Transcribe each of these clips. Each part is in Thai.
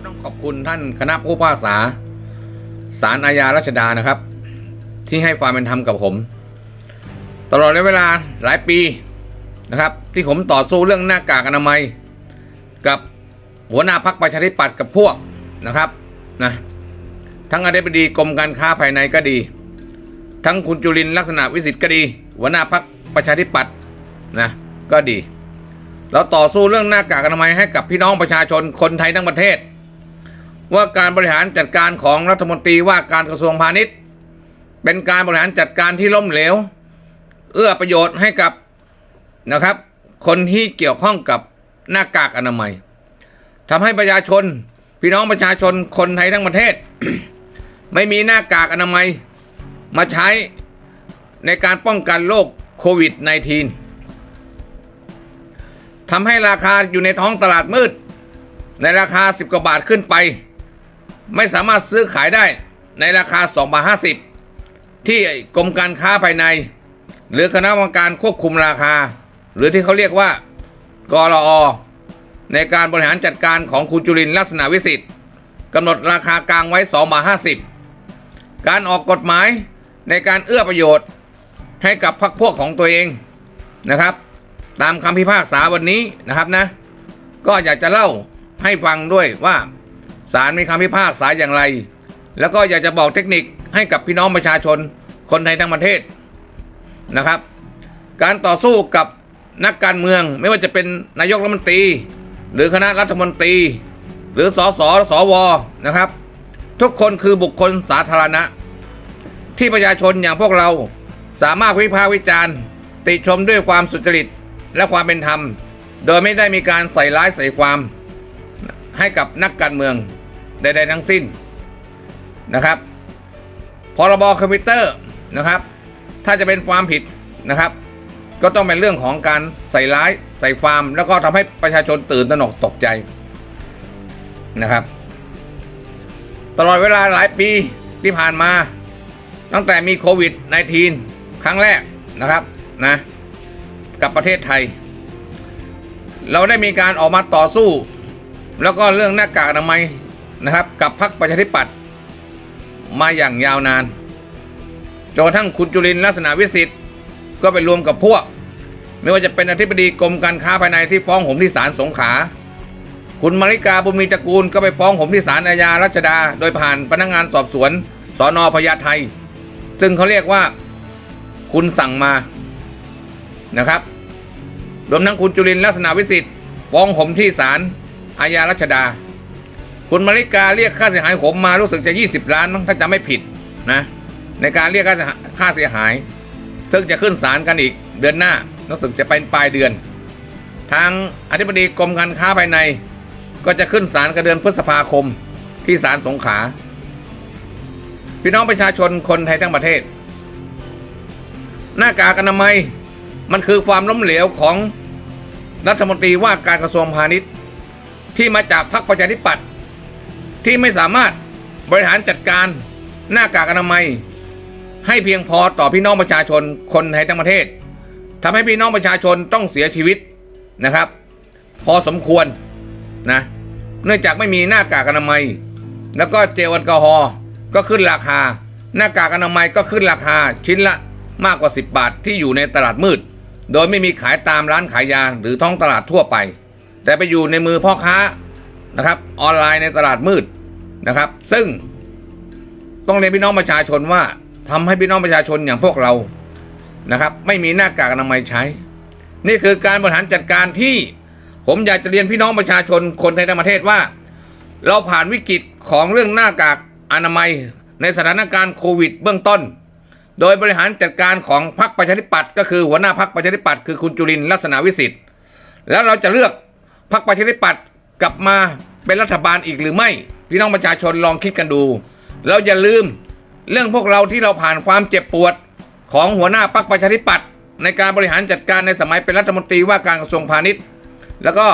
ก็ต้องขอบคุณท่านคณะผู้พิพากษาศาลอาญารัชดานะครับ ที่ให้ความเป็นธรรมกับผม ตลอดระยะเวลาหลายปีนะครับ ที่ผมต่อสู้เรื่องหน้ากากอนามัย กับหัวหน้าพักประชาธิปัตย์กับพวกนะครับนะทั้งอธิบดีกรมการค้าภายในก็ดี ทั้งคุณจุลินลักษณะวิสิทธิ์ก็ดีหัวหน้าพักประชาธิปัตย์นะก็ดี เราต่อสู้เรื่องหน้ากากอนามัยให้กับพี่น้องประชาชนคนไทยทั้งประเทศ ว่าการบริหารจัดการของรัฐมนตรีว่าการกระทรวงพาณิชย์ เป็นการบริหารจัดการที่ล้มเหลว เอื้อประโยชน์ให้กับนะครับ คนที่เกี่ยวข้องกับหน้ากากอนามัยทำให้ประชาชนพี่น้องประชาชนคนไทยทั้งประเทศ ไม่มีหน้ากากอนามัยมาใช้ในการป้องกันโรคโควิด -19 ทำให้ราคาอยู่ในท้องตลาดมืด ในราคา 10 กว่าบาทขึ้นไป ไม่สามารถซื้อขายได้ในราคา2บาท50 ที่กรมการค้าภายใน หรือคณะกรรมการควบคุมราคา หรือที่เขาเรียกว่ากรอในการบริหารจัดการของคุณจุลินลักษณะวิสิทธิ์กำหนดราคากลางไว้2บาท50 การออกกฎหมายในการเอื้อประโยชน์ให้กับพรรคพวกของตัวเองนะครับ ตามคำพิพากษาวันนี้นะครับนะ ก็อยากจะเล่าให้ฟังด้วยว่า ศาลมีคำพิพากษาอย่างไร แล้วก็อยากจะบอกเทคนิคให้กับพี่น้องประชาชนคนไทยทั้งประเทศนะครับ การต่อสู้กับนักการเมืองไม่ว่าจะเป็นนายกรัฐมนตรี หรือคณะรัฐมนตรี หรือสสสวนะครับ ทุกคนคือบุคคลสาธารณะ ที่ประชาชนอย่างพวกเราสามารถวิพากษ์วิจารณ์ ติชมด้วยความสุจริตและความเป็นธรรม โดยไม่ได้มีการใส่ร้ายใส่ความให้กับนักการเมือง ใดๆทั้งสิ้นนะครับ พรบคอมพิวเตอร์นะครับ ถ้าจะเป็นความผิดนะครับ ก็ต้องเป็นเรื่องของการใส่ร้ายใส่ความแล้วก็ทำให้ประชาชนตื่นตระหนกตกใจนะครับ ตลอดเวลาหลายปีที่ผ่านมา ตั้งแต่มีโควิด -19 ครั้งแรกนะครับนะกับประเทศไทย เราได้มีการออกมาต่อสู้ แล้วก็เรื่องหน้ากากอนามัย นะครับกับพรรคประชาธิปัตย์มาอย่างยาวนานจนทั่งคุณจุลินลักษณะวิสิทธิ์ก็ไปรวมกับพวก ไม่ว่าจะเป็นอธิบดีกรมการค้าภายในที่ฟ้องผมที่ศาลสงขลาคุณมาริกาบุญมีตระกูลก็ไปฟ้องผมที่ศาลอาญารัชดา โดยผ่านพนักงานสอบสวนสอนอพญาไทซึ่งเขาเรียกว่า คุณสั่งมานะครับ รวมทั้งคุณจุลินลักษณะวิสิทธิ์ฟ้องผมที่ศาลอาญารัชดา คุณมาริกาเรียกค่าเสียหายผมมารู้สึกจะ 20 ล้านมั้งถ้าจำไม่ผิดนะในการเรียกค่าค่าเสียหาย ซึ่งจะขึ้นศาลกันอีกเดือนหน้ารู้สึกจะเป็นปลายเดือน ทางอธิบดีกรมการค้าภายใน ก็จะขึ้นศาลกันเดือนพฤษภาคมที่ศาลสงขลาพี่น้องประชาชนคนไทยทั้งประเทศ หน้ากากอนามัยมันคือความล้มเหลวของรัฐมนตรีว่าการกระทรวงพาณิชย์ ที่มาจากพรรคประชาธิปัตย์ ที่ไม่สามารถบริหารจัดการหน้ากากอนามัย ให้เพียงพอต่อพี่น้องประชาชนคนไทยทั้งประเทศทำให้พี่น้องประชาชนต้องเสียชีวิตนะครับ พอสมควรนะเนื่องจากไม่มีหน้ากากอนามัย แล้วก็เจลแอลกอฮอล์ก็ขึ้นราคา หน้ากากอนามัยก็ขึ้นราคาชิ้นละมากกว่า 10 บาทที่อยู่ในตลาดมืด โดยไม่มีขายตามร้านขายยาหรือท้องตลาดทั่วไป แต่ไปอยู่ในมือพ่อค้านะครับออนไลน์ในตลาดมืด นะครับ ซึ่งต้องเรียนพี่น้องประชาชนว่าทำให้พี่น้องประชาชนอย่างพวกเรานะครับ ไม่มีหน้ากากอนามัยใช้ นี่คือการบริหารจัดการที่ผมอยากจะเรียนพี่น้องประชาชนคนไทยทั้งประเทศว่า เราผ่านวิกฤตของเรื่องหน้ากากอนามัยในสถานการณ์โควิดเบื้องต้น โดยบริหารจัดการของพรรคประชาธิปัตย์ก็คือหัวหน้าพรรคประชาธิปัตย์คือคุณจุลินลักษณะวิสิทธิ์แล้วเราจะเลือกพรรคประชาธิปัตย์กลับมา เป็นรัฐบาลอีกหรือไม่ พี่น้องประชาชนลองคิดกันดูเราอย่าลืมเรื่องพวกเราที่เราผ่านความเจ็บปวดของหัวหน้าพรรคประชาธิปัตย์ในการบริหารจัดการในสมัยเป็นรัฐมนตรีว่าการกระทรวงพาณิชย์ แล้วก็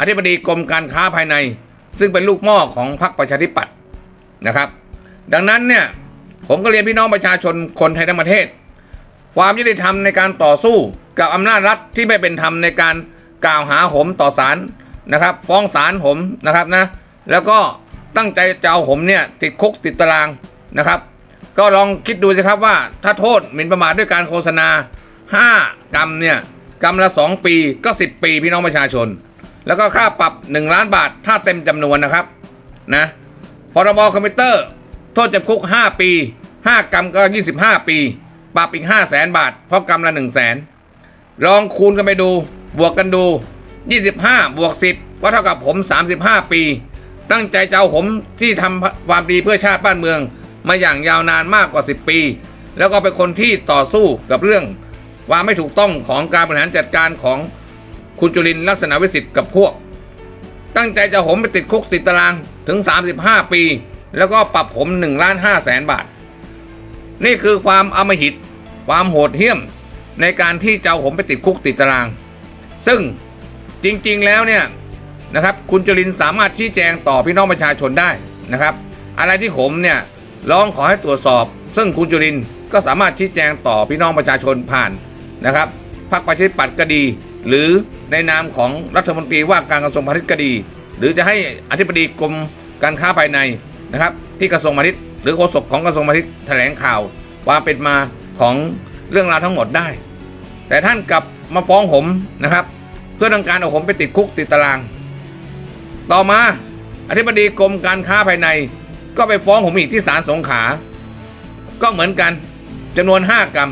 อธิบดีกรมการค้าภายใน ซึ่งเป็นลูกหม้อของพรรคประชาธิปัตย์นะครับ ดังนั้นเนี่ยผมก็เรียนพี่น้องประชาชนคนไทยทั้งประเทศ ความยุติธรรมในการต่อสู้กับอำนาจรัฐที่ไม่เป็นธรรมในการกล่าวหาผมต่อศาล นะครับ ฟ้องศาลผมนะครับนะ แล้วก็ตั้งใจจะเอาผมเนี่ยติดคุกติดตารางนะครับ ก็ลองคิดดูสิครับว่าถ้าโทษหมิ่นประมาทด้วยการโฆษณา 5 กรรมเนี่ยกรรมละ 2 ปีก็ 10 ปีพี่น้องประชาชน แล้วก็ค่าปรับ 1 ล้านบาท ถ้าเต็มจำนวนนะครับนะพรบคอมพิวเตอร์ โทษจำคุก 5 ปี 5 กรรมก็ 25 ปี ปรับอีก 5 0 0แสนบาท เพราะกรรมละ 1 0 0 0 0แสนลองคูณกันไปดู บวกกันดู 25 บวก 10 ก็เท่ากับผม 35 ปี ตั้งใจจะเอาผมที่ทำความดีเพื่อชาติบ้านเมือง มาอย่างยาวนานมากกว่า 10 ปี แล้วก็เป็นคนที่ต่อสู้กับเรื่องความไม่ถูกต้องของการบริหารจัดการของคุณจุลินลักษณะวิสิทธิ์กับพวก ตั้งใจจะผมไปติดคุกติดตารางถึง 35 ปี แล้วก็ปรับผม1ล้าน5แสนบาท นี่คือความอำมหิต ความโหดเหี้ยมในการที่จะเอาผมไปติดคุกติดตาราง ซึ่ง จริงๆแล้วเนี่ยนะครับคุณจุลินสามารถชี้แจงต่อพี่น้องประชาชนได้นะครับ อะไรที่ผมเนี่ยร้องขอให้ตรวจสอบ ซึ่งคุณจุลินก็สามารถชี้แจงต่อพี่น้องประชาชนผ่านนะครับพรรคประชาธิปัตย์ก็ดี หรือในนามของรัฐมนตรีว่าการกระทรวงพาณิชย์ก็ดี หรือจะให้อธิบดีกรมการค้าภายในนะครับที่กระทรวงพาณิชย์หรือโฆษกของกระทรวงพาณิชย์แถลงข่าวความเป็นมาของเรื่องราวทั้งหมดได้ แต่ท่านกลับมาฟ้องผมนะครับ พื่อต้องการเอาผมไปติดคุกติดตาราง ต่อมาอธิบดีกรมการค้าภายใน ก็ไปฟ้องผมอีกที่ศาลสงขลาก็เหมือนกันจำนวน 5 กรรม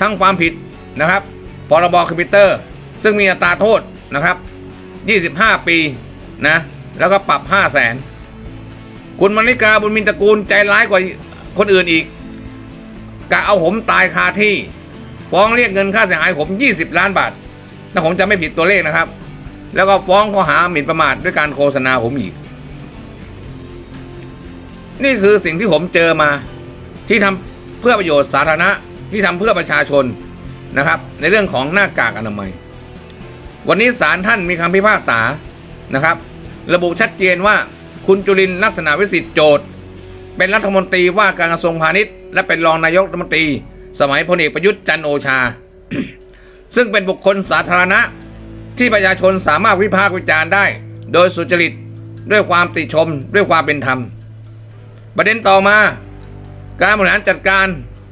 ทั้งความผิดนะครับพรบคอมพิวเตอร์ ซึ่งมีอัตราโทษนะครับ 25 ปีนะแล้วก็ปรับ 5 0 0แสนคุณมณิกาบุญมินตระกูลใจร้ายกว่าคนอื่นอีกกะเอาผมตายคาที่ ฟ้องเรียกเงินค่าเสียหายผม 20 ล้านบาท ถ้าผมจะไม่ผิดตัวเลขนะครับ แล้วก็ฟ้องข้อหาหมิ่นประมาทด้วยการโฆษณาผมอีก นี่คือสิ่งที่ผมเจอมา ที่ทำเพื่อประโยชน์สาธารณะที่ทำเพื่อประชาชนนะครับ ในเรื่องของหน้ากากอนามัย วันนี้ศาลท่านมีคำพิพากษานะครับ ระบุชัดเจนว่าคุณจุลินลักษณะวิสิทธิ์โจทย์เป็นรัฐมนตรีว่าการกระทรวงพาณิชย์ และเป็นรองนายกรัฐมนตรี สมัยพลเอกประยุทธ์จันโอชา ซึ่งเป็นบุคคลสาธารณะ ที่ประชาชนสามารถวิพากษ์วิจารณ์ได้ โดยสุจริตด้วยความติชมด้วยความเป็นธรรม ประเด็นต่อมา การบริหารจัดการ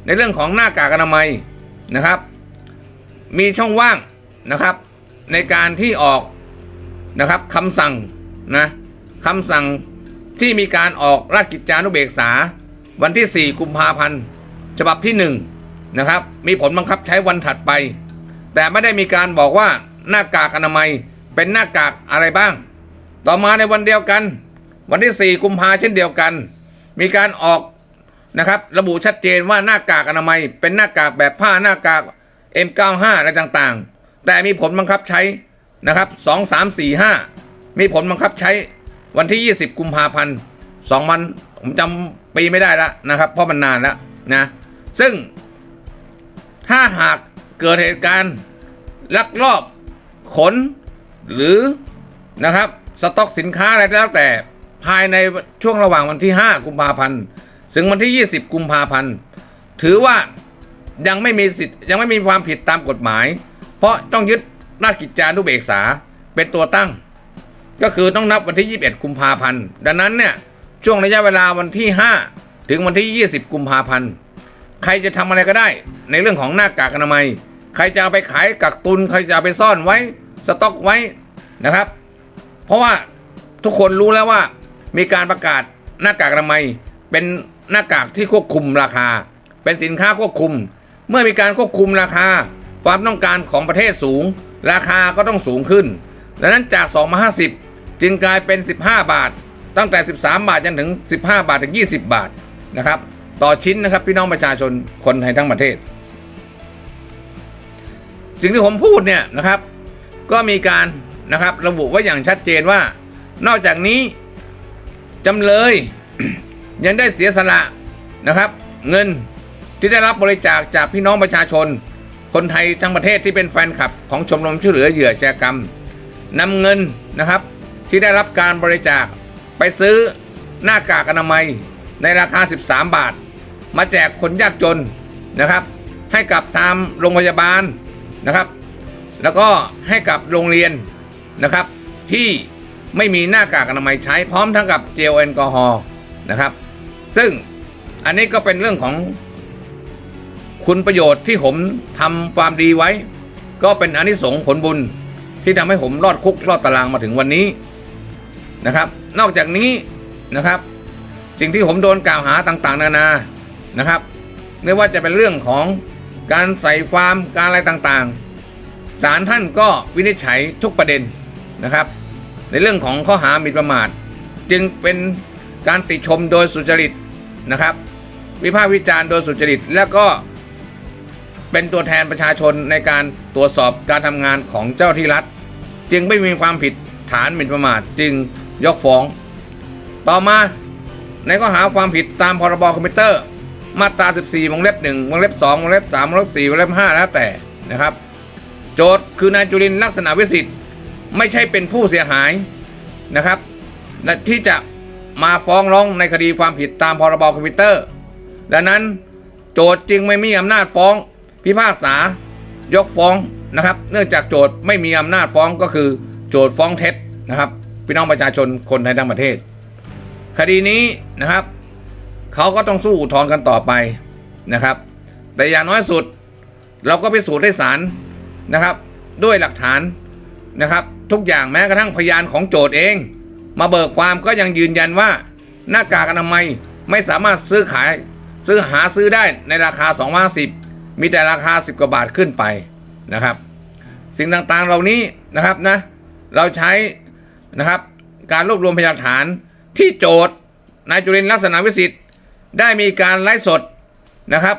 ในเรื่องของหน้ากากอนามัยนะครับ มีช่องว่างนะครับ ในการที่ออกนะครับคำสั่งนะคำสั่งที่มีการออกราชกิจจานุเบกษา วันที่ 4 กุมภาพันธ์ฉบับที่ 1 นะครับ มีผลบังคับใช้วันถัดไป แต่ไม่ได้มีการบอกว่าหน้ากากอนามัยเป็นหน้ากากอะไรบ้าง ต่อมาในวันเดียวกัน วันที่ 4 กุมภาเช่นเดียวกัน มีการออกนะครับระบุชัดเจนว่าหน้ากากอนามัย เป็นหน้ากากแบบผ้าหน้ากาก M95 อะไรต่างๆ แต่มีผลบังคับใช้นะครับ 2 3 4 5 มีผลบังคับใช้วันที่ 20 กุมภาพันธ์2มันผมจำปีไม่ได้แล้วนะครับ เพราะมันนานแล้วนะ ซึ่งถ้าหาก เกิดเหตุการณ์ลักลอบขน หรือนะครับสต็อกสินค้าอะไรก็แล้วแต่ภายในช่วงระหว่างวันที่ 5 กุมภาพันธ์ถึงวันที่ 20 กุมภาพันธ์ถือว่ายังไม่มีสิทธิ์ยังไม่มีความผิดตามกฎหมาย เพราะต้องยึดราชกิจจานุเบกษาเป็นตัวตั้ง ก็คือต้องนับวันที่ 21 กุมภาพันธ์ดังนั้นเนี่ยช่วงระยะเวลาวันที่ 5 ถึงวันที่ 20 กุมภาพันธ์ใครจะทำอะไรก็ได้ในเรื่องของหน้ากากอนามัย ใครจะเอาไปขายกักตุน ใครจะเอาไปซ่อนไว้สต็อกไว้นะครับ เพราะว่าทุกคนรู้แล้วว่า มีการประกาศหน้ากากอนามัยเป็นหน้ากากที่ควบคุมราคา เป็นสินค้าควบคุม เมื่อมีการควบคุมราคา ความต้องการของประเทศสูง ราคาก็ต้องสูงขึ้น ดังนั้นจาก2มา50 จึงกลายเป็น 15 บาท ตั้งแต่ 13 บาทจนถึง 15 บาทถึง 20 บาทนะครับ ต่อชิ้นนะครับพี่น้องประชาชนคนไทยทั้งประเทศ สิ่งที่ผมพูดเนี่ยนะครับ ก็มีการนะครับระบุไว้อย่างชัดเจนว่า นอกจากนี้จำเลยยังได้เสียสละนะครับ เงินที่ได้รับบริจาคจากพี่น้องประชาชน คนไทยทั้งประเทศที่เป็นแฟนคลับ ของชมรมช่วยเหลือเหยื่ออาชกรรมนำเงินนะครับ ที่ได้รับการบริจาคไปซื้อหน้ากากอนามัยในราคา 13 บาท มาแจกคนยากจนนะครับ ให้กับตามโรงพยาบาล นะครับ แล้วก็ให้กับโรงเรียนนะครับ ที่ไม่มีหน้ากากอนามัยใช้พร้อมทั้งกับเจลแอลกอฮอล์นะครับ ซึ่งอันนี้ก็เป็นเรื่องของคุณประโยชน์ที่ผมทำความดีไว้ ก็เป็นอนิสงส์ผลบุญที่ทำให้ผมรอดคุกรอดตารางมาถึงวันนี้นะครับ นอกจากนี้นะครับ สิ่งที่ผมโดนกล่าวหาต่างๆ นานานะครับ ไม่ว่าจะเป็นเรื่องของ การใส่ฟาร์มการอะไรต่างๆศาลท่านก็วินิจฉัยทุกประเด็นนะครับ ในเรื่องของข้อหาหมิ่นประมาท จึงเป็นการติชมโดยสุจริตนะครับ วิพากษ์วิจารณ์โดยสุจริต แล้วก็เป็นตัวแทนประชาชนในการตรวจสอบการทำงานของเจ้าที่รัฐ จึงไม่มีความผิดฐานหมิ่นประมาทจึงยกฟ้อง ต่อมาในข้อหาความผิดตามพรบคอมพิวเตอร์ มาตรา 14วงเล็บ1วงเล็บ2วงเล็บ3วงเล็บ4วงเล็บ5แล้วแต่นะครับ โจทย์คือนายจุลินลักษณะวิสิทธิ์ไม่ใช่เป็นผู้เสียหายนะครับที่จะมาฟ้องร้องในคดีความผิดตามพรบคอมพิวเตอร์ ดังนั้นโจทย์จึงไม่มีอำนาจฟ้อง พิพากษายกฟ้องนะครับ เนื่องจากโจทย์ไม่มีอำนาจฟ้องก็คือโจทย์ฟ้องเท็จนะครับพี่น้องประชาชนคนไทยทั้งประเทศ คดีนี้นะครับ เขาก็ต้องสู้อุทธรณ์กันต่อไปนะครับ แต่อย่างน้อยสุด เราก็พิสูจน์ได้ศาลนะครับ ด้วยหลักฐานนะครับ ทุกอย่างแม้กระทั่งพยานของโจทย์เอง มาเบิกความก็ยังยืนยันว่า หน้ากากอนามัยไม่สามารถซื้อขาย ซื้อหาซื้อได้ในราคา2 5 0มีแต่ราคา 10 กว่าบาทขึ้นไปนะครับ สิ่งต่างๆเหล่านี้นะครับนะเราใช้นะครับการรวบรวมพยานฐานที่โจทย์นายจุลินทร์ลักษณะวิสิทธิ ได้มีการไลฟ์สดนะครับ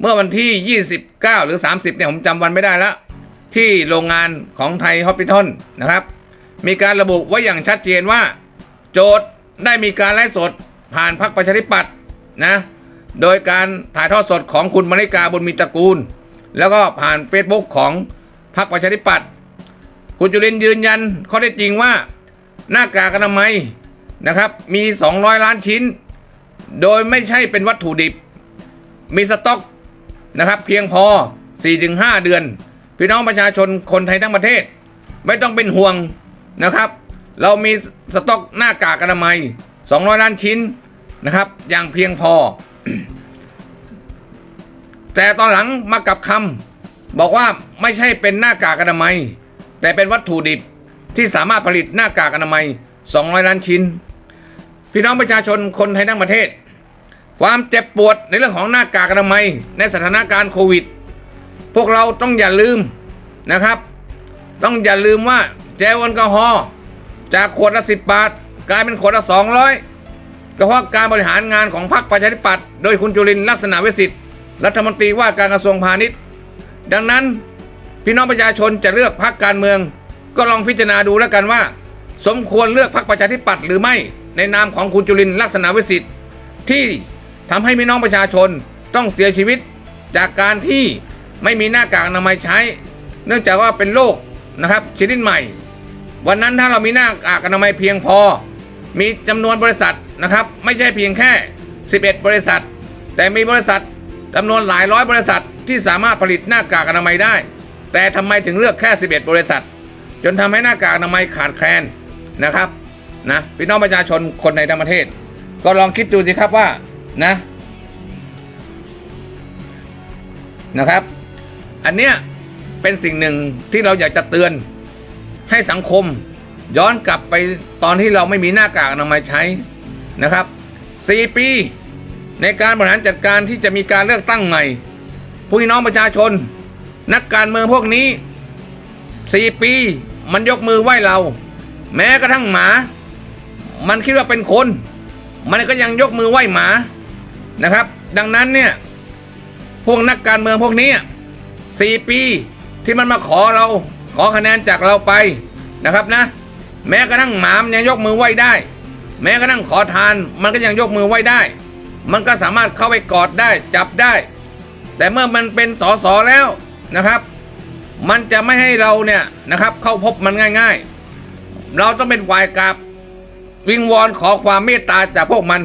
เมื่อวันที่ 29 หรือ 30 เนี่ยผมจำวันไม่ได้แล้ว ที่โรงงานของไทยฮอปปิทอลนะครับ มีการระบุไว้อย่างชัดเจนว่า โจทย์ได้มีการไลฟ์สดผ่านพรรคประชาธิปัตย์นะโดยการถ่ายทอดสดของคุณมริกาบุญมีตระกูล แล้วก็ผ่าน Facebook ของพรรคประชาธิปัตย์คุณจุลินยืนยันข้อเท็จจริงว่าหน้ากากอนามัยนะครับมี 200 ล้านชิ้น โดยไม่ใช่เป็นวัตถุดิบ มีสต็อกนะครับ เพียงพอ 4-5 เดือน พี่น้องประชาชนคนไทยทั้งประเทศ ไม่ต้องเป็นห่วงนะครับ เรามีสต็อกหน้ากากอนามัย 200 ล้านชิ้นนะครับ อย่างเพียงพอ แต่ตอนหลังมากับคำบอกว่าไม่ใช่เป็นหน้ากากอนามัย แต่เป็นวัตถุดิบที่สามารถผลิตหน้ากากอนามัย 200 ล้านชิ้น พี่น้องประชาชนคนไทยทั้งประเทศ ความเจ็บปวดในเรื่องของหน้ากากอนามัยในสถานการณ์โควิด พวกเราต้องอย่าลืมนะครับ ต้องอย่าลืมว่าเจลแอลกอฮอล์จากขวดละสิบบาท กลายเป็นขวดละสองร้อยก็เพราะการบริหารงานของพรรคประชาธิปัตย์โดยคุณจุลินลักษณะวิสิทธิ์รัฐมนตรีว่าการกระทรวงพาณิชย์ ดังนั้นพี่น้องประชาชนจะเลือกพรรคการเมือง ก็ลองพิจารณาดูแล้วกันว่า สมควรเลือกพรรคประชาธิปัตย์หรือไม่ในนามของคุณจุลินลักษณะวิสิทธิ์ที่ ทำให้พี่น้องประชาชนต้องเสียชีวิต จากการที่ไม่มีหน้ากากอนามัยใช้ เนื่องจากว่าเป็นโรคนะครับชนิดใหม่ วันนั้นถ้าเรามีหน้ากากอนามัยเพียงพอ มีจำนวนบริษัทนะครับ ไม่ใช่เพียงแค่ 11 บริษัท แต่มีบริษัทจำนวนหลายร้อยบริษัทที่สามารถผลิตหน้ากากอนามัยได้ แต่ทำไมถึงเลือกแค่ 11 บริษัท จนทำให้หน้ากากอนามัยขาดแคลนนะครับนะพี่น้องประชาชนคนในต่างประเทศ ก็ลองคิดดูสิครับว่า นะ นะครับ อันเนี้ยเป็นสิ่งหนึ่งที่เราอยากจะเตือนให้สังคม ย้อนกลับไปตอนที่เราไม่มีหน้ากากอนามัยใช้นะครับ4ปีในการบริหารจัดการที่จะมีการเลือกตั้งใหม่ผู้พี่น้องประชาชน นักการเมืองพวกนี้ 4 ปีมันยกมือไหว้เรา แม้กระทั่งหมา มันคิดว่าเป็นคน มันก็ยังยกมือไหว้หมา นะครับ ดังนั้นเนี่ยพวกนักการเมืองพวกนี้สี่ปีที่มันมาขอเราขอคะแนนจากเราไปนะครับนะ แม้กระทั่งหมามยังยกมือไหว้ได้ แม้กระทั่งขอทานมันก็ยังยกมือไหว้ได้ มันก็สามารถเข้าไปกอดได้จับได้ แต่เมื่อมันเป็นสอสอแล้วนะครับ มันจะไม่ให้เราเนี่ยนะครับเข้าพบมันง่ายๆ เราต้องเป็นฝ่ายกราบวิงวอนขอความเมตตาจากพวกมัน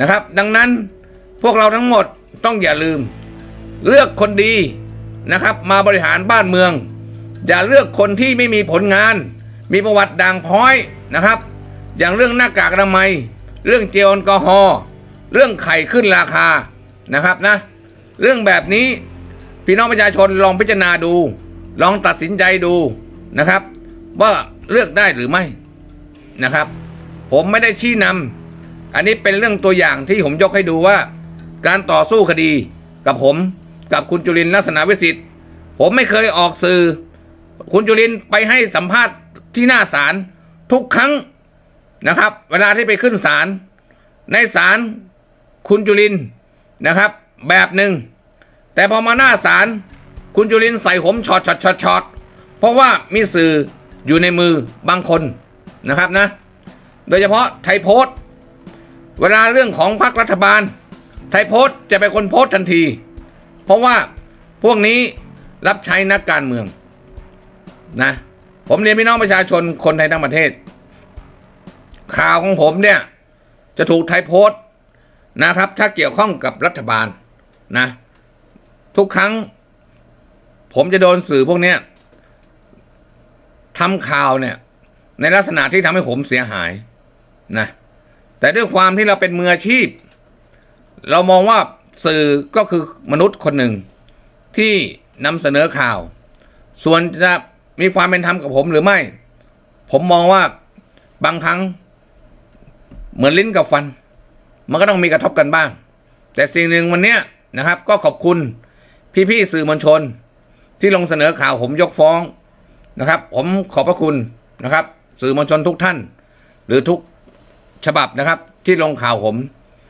นะครับ ดังนั้น พวกเราทั้งหมดต้องอย่าลืม เลือกคนดีนะครับ มาบริหารบ้านเมือง อย่าเลือกคนที่ไม่มีผลงาน มีประวัติด่างพร้อยนะครับ อย่างเรื่องหน้ากากอนามัย เรื่องเจลแอลกอฮอล์เรื่องไข่ขึ้นราคานะครับนะ เรื่องแบบนี้พี่น้องประชาชนลองพิจารณาดู ลองตัดสินใจดูนะครับ ว่าเลือกได้หรือไม่นะครับ ผมไม่ได้ชี้นำอันนี้เป็นเรื่องตัวอย่างที่ผมยกให้ดูว่า การต่อสู้คดีกับผมกับคุณจุลินลักษณะวิสิทธิ์ ผมไม่เคยออกสื่อ คุณจุลินไปให้สัมภาษณ์ที่หน้าศาลทุกครั้งนะครับ เวลาที่ไปขึ้นศาลในศาลคุณจุลินนะครับ แบบหนึ่งแต่พอมาหน้าศาลคุณจุลินใส่ผมช็อตช็อตช็อตช็อตเพราะว่ามีสื่ออยู่ในมือบางคนนะครับนะ โดยเฉพาะไทยโพสต์ เวลาเรื่องของพรรครัฐบาล ไทยโพสจะเป็นคนโพสทันที เพราะว่าพวกนี้รับใช้นักการเมืองนะผมเรียนพี่น้องประชาชนคนไทยทั้งประเทศ ข่าวของผมเนี่ยจะถูกไทยโพสนะครับ ถ้าเกี่ยวข้องกับรัฐบาลนะ ทุกครั้ง ผมจะโดนสื่อพวกนี้ทำข่าวเนี่ย ในลักษณะที่ทำให้ผมเสียหายนะแต่ด้วยความที่เราเป็นมืออาชีพ เรามองว่าสื่อก็คือมนุษย์คนหนึ่งที่นำเสนอข่าว ส่วนจะมีความเป็นธรรมกับผมหรือไม่ ผมมองว่าบางครั้งเหมือนลิ้นกับฟัน มันก็ต้องมีกระทบกันบ้าง แต่สิ่งหนึ่งวันนี้นะครับก็ขอบคุณพี่ๆสื่อมวลชน ที่ลงเสนอข่าวผมยกฟ้องนะครับ ผมขอบพระคุณนะครับ สื่อมวลชนทุกท่าน หรือทุกฉบับนะครับที่ลงข่าวผม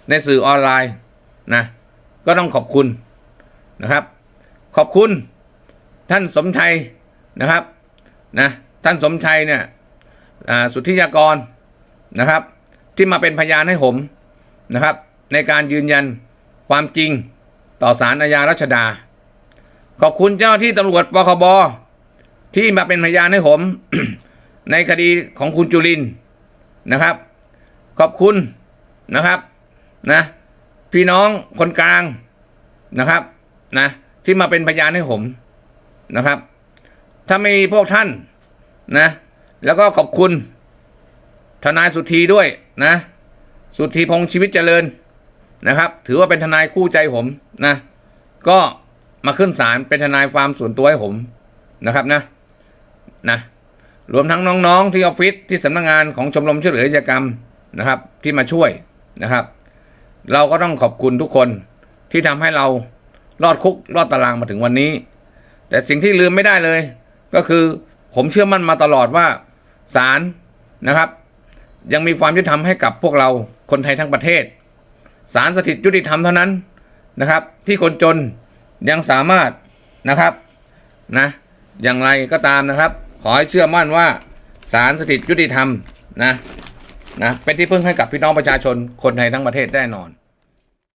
ในสื่อออนไลน์นะก็ต้องขอบคุณนะครับ ขอบคุณท่านสมชัยนะครับนะท่านสมชัยเนี่ยอสุทธิยากรนะครับ ที่มาเป็นพยานให้ผมนะครับ ในการยืนยันความจริงต่อสารอาญารัชดา ขอบคุณเจ้าที่ตำรวจปคบที่มาเป็นพยานให้ผม ในคดีของคุณจุลินนะครับ ขอบคุณนะครับ นะ พี่น้องคนกลางนะครับ นะ ที่มาเป็นพยานให้ผมนะครับ ถ้าไม่มีพวกท่านนะ แล้วก็ขอบคุณ ทนายสุธีด้วยนะ สุธีพงษ์ชีวิตเจริญนะครับ ถือว่าเป็นทนายคู่ใจผมนะ ก็มาขึ้นศาลเป็นทนายความส่วนตัวให้ผมนะครับนะนะรวมทั้งน้องๆที่ออฟฟิศที่สำนักงานของชมรมช่วยเหลืออาชญากรรมนะครับ ที่มาช่วยนะครับ เราก็ต้องขอบคุณทุกคนที่ทำให้เรารอดคุกรอดตารางมาถึงวันนี้ แต่สิ่งที่ลืมไม่ได้เลย ก็คือผมเชื่อมั่นมาตลอดว่าศาลนะครับ ยังมีความยุติธรรมให้กับพวกเราคนไทยทั้งประเทศศาลสถิตยุติธรรมเท่านั้นนะครับ ที่คนจนยังสามารถนะครับนะอย่างไรก็ตามนะครับ ขอให้เชื่อมั่นว่าศาลสถิตยุติธรรมนะ นะเป็นที่พึ่งให้กับพี่น้องประชาชนคนไทยทั้งประเทศแน่นอน